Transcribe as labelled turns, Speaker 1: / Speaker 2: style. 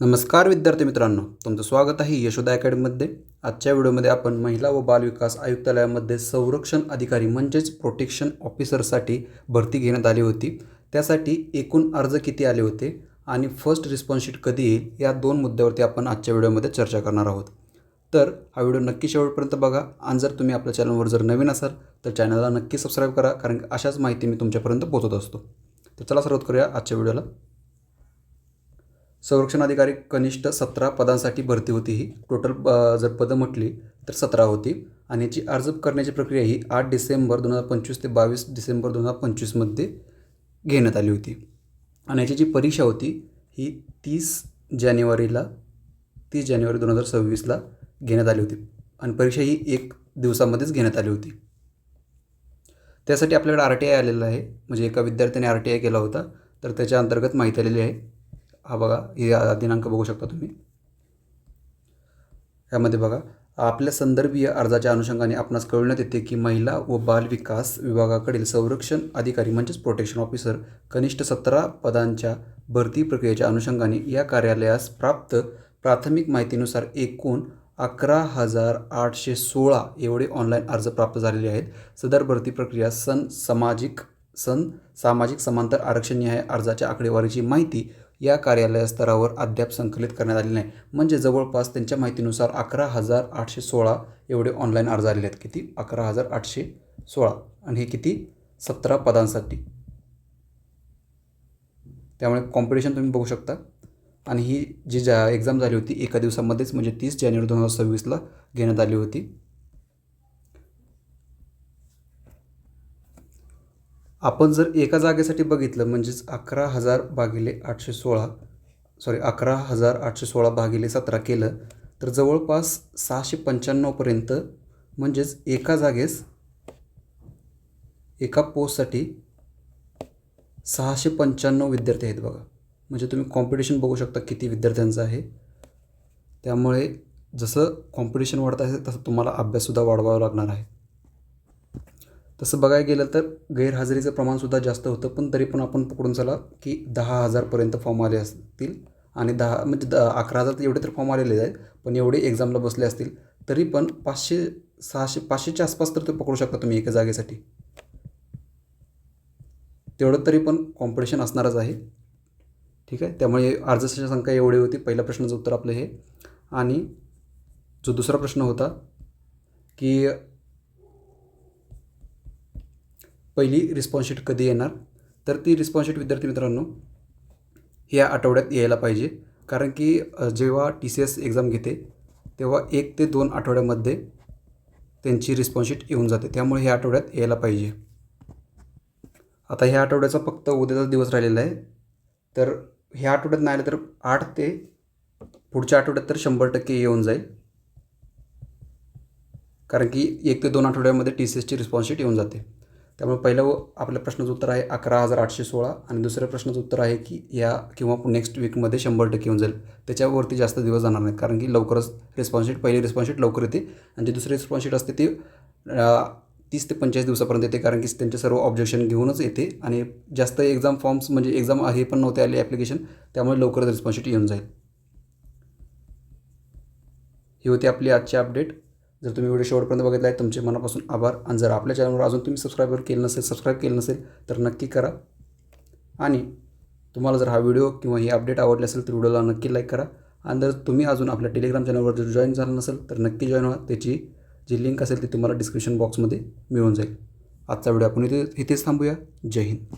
Speaker 1: नमस्कार विद्यार्थी मित्रांनो तुमचं स्वागत आहे यशोदा अकॅडमीमध्ये. आजच्या व्हिडिओमध्ये आपण महिला व बालविकास आयुक्तालयामध्ये संरक्षण अधिकारी म्हणजेच प्रोटेक्शन ऑफिसरसाठी भरती घेण्यात आली होती. त्यासाठी एकूण अर्ज किती आले होते आणि फर्स्ट रिस्पॉन्सशीट कधी येईल या दोन मुद्द्यावरती आपण आजच्या व्हिडिओमध्ये चर्चा करणार आहोत. तर हा व्हिडिओ नक्की शेवटपर्यंत बघा आणि जर तुम्ही आपल्या चॅनलवर जर नवीन असाल तर चॅनलला नक्की सबस्क्राईब करा कारण अशाच माहिती मी तुमच्यापर्यंत पोहोचत असतो. तर चला सुरुवात करूया आजच्या व्हिडिओला. संरक्षण अधिकारी कनिष्ठ सतरा पदांसाठी भरती होती ही. टोटल जर पदं म्हटली तर सतरा होती. आणि याची अर्ज करण्याची प्रक्रिया ही आठ डिसेंबर दोन हजार पंचवीस ते बावीस डिसेंबर दोन हजार पंचवीसमध्ये घेण्यात आली होती. आणि याची जी परीक्षा होती ही तीस जानेवारीला तीस जानेवारी दोन हजार सव्वीसला घेण्यात आली होती. आणि परीक्षा ही एक दिवसामध्येच घेण्यात आली होती. त्यासाठी आपल्याकडे आर टी आय आलेलं आहे. म्हणजे एका विद्यार्थ्याने आर टी आय केला होता. तर त्याच्या अंतर्गत माहिती आलेली आहे. हा बघा हे दिनांक बघू शकता तुम्ही. यामध्ये बघा आपल्या संदर्भीय अर्जाच्या अनुषंगाने आपणास कळवण्यात येते की महिला व बाल विकास विभागाकडील संरक्षण अधिकारी म्हणजेच प्रोटेक्शन ऑफिसर कनिष्ठ सतरा पदांच्या भरती प्रक्रियेच्या अनुषंगाने या कार्यालयास प्राप्त प्राथमिक माहितीनुसार एकूण अकरा हजार आठशे सोळा एवढे ऑनलाईन अर्ज प्राप्त झालेले आहेत. सदर भरती प्रक्रिया सन सामाजिक सन सामाजिक समांतर आरक्षण न्याय अर्जाच्या आकडेवारीची माहिती या कार्यालय स्तरावर अद्याप संकलित करण्यात आले नाही. म्हणजे जवळपास त्यांच्या माहितीनुसार अकरा हजार आठशे सोळा एवढे ऑनलाईन अर्ज आलेले आहेत. किती? अकरा हजार आठशे सोळा. आणि हे किती? सतरा पदांसाठी. त्यामुळे कॉम्पिटिशन तुम्ही बघू शकता. आणि ही जी ज्या एक्झाम झाली होती एका दिवसामध्येच म्हणजे तीस जानेवारी दोन हजार सव्वीसला घेण्यात आली होती. आपण जर एका जागेसाठी बघितलं म्हणजेच अकरा हजार भागिले आठशे सोळा सॉरी अकरा हजार आठशे सोळा भागिले सतरा केलं तर जवळपास सहाशे पंच्याण्णवपर्यंत म्हणजेच एका जागेस एका पोस्टसाठी सहाशे पंच्याण्णव विद्यार्थी आहेत बघा. म्हणजे तुम्ही कॉम्पिटिशन बघू शकता किती विद्यार्थ्यांचं आहे. त्यामुळे जसं कॉम्पिटिशन वाढत आहे तसं तुम्हाला अभ्याससुद्धा वाढवावा लागणार आहे. तसं बघायला गेलं तर गैरहजेरीचं प्रमाणसुद्धा जास्त होतं पण तरी पण आपण पकडून चला की दहा हजारपर्यंत फॉर्म आले असतील. आणि दहा म्हणजे द अकरा हजार तर एवढे तर फॉर्म आलेले आहेत पण एवढे एक्झामला बसले असतील तरी पण पाचशे सहाशे पाचशेच्या आसपास तर ते पकडू शकता तुम्ही एका जागेसाठी. तेवढं तरी पण कॉम्पिटिशन असणारच आहे. ठीक आहे? त्यामुळे अर्जाची संख्या एवढी होती पहिल्या प्रश्नाचं उत्तर आपलं हे. आणि जो दुसरा प्रश्न होता की पहिली रिस्पॉन्स शीट कधी येणार? तर ती रिस्पॉन्स शीट विद्यार्थी मित्रांनो या आठवड्यात यायला पाहिजे. कारण की जेव्हा टी सी एस एक्झाम घेते तेव्हा एक ते दोन आठवड्यामध्ये त्यांची रिस्पॉन्स शीट येऊन जाते. त्यामुळे ह्या आठवड्यात यायला पाहिजे. आता ह्या आठवड्याचा फक्त उद्याचा दिवस राहिलेला आहे. तर ह्या आठवड्यात नाही आलं तर आठ ते पुढच्या आठवड्यात तर शंभर टक्के येऊन जाईल. कारण की एक ते दोन आठवड्यामध्ये टी सी एसची रिस्पॉन्स शीट येऊन जाते. त्यामुळे पहिलं आपल्या प्रश्नाचं उत्तर आहे अकरा हजार आठशे सोळा आणि दुसऱ्या प्रश्नाचं उत्तर आहे की या किंवा नेक्स्ट वीकमध्ये शंभर टक्के येऊन जाईल. त्याच्यावरती जास्त दिवस जाणार नाहीत. कारण की लवकरच रिस्पॉन्सशीट पहिली रिस्पॉन्सशीट लवकर येते आणि जी दुसरी रिस्पॉन्सशीट असते ती तीस ते पंचेचाळीस दिवसापर्यंत येते. कारण की त्यांचे सर्व ऑब्जेक्शन घेऊनच येते आणि जास्त एक्झाम फॉर्म्स म्हणजे एक्झाम हे पण नव्हते आले ॲप्लिकेशन त्यामुळे लवकरच रिस्पॉन्सशीट येऊन जाईल. ही होती आपली आजची अपडेट जर तुम्ही व्हिडिओ शेवटपर्यंत बघितला आहे तुमचे मनापासून आभार. आणि जर आपल्या चॅनलवर अजून तुम्ही सबस्क्राईबर केलं नसेल सबस्क्राईब केलं नसेल तर नक्की करा. आणि तुम्हाला जर हा व्हिडिओ किंवा ही अपडेट आवडली असेल तर व्हिडिओला नक्की लाईक करा. आणि जर तुम्ही अजून आपल्या टेलिग्राम चॅनलवर जर जॉईन झालं नसेल तर नक्की जॉईन व्हा. त्याची जी लिंक असेल ती तुम्हाला डिस्क्रिप्शन बॉक्समध्ये मिळून जाईल. आजचा व्हिडिओ आपण इथे इथेच थांबूया. जय हिंद.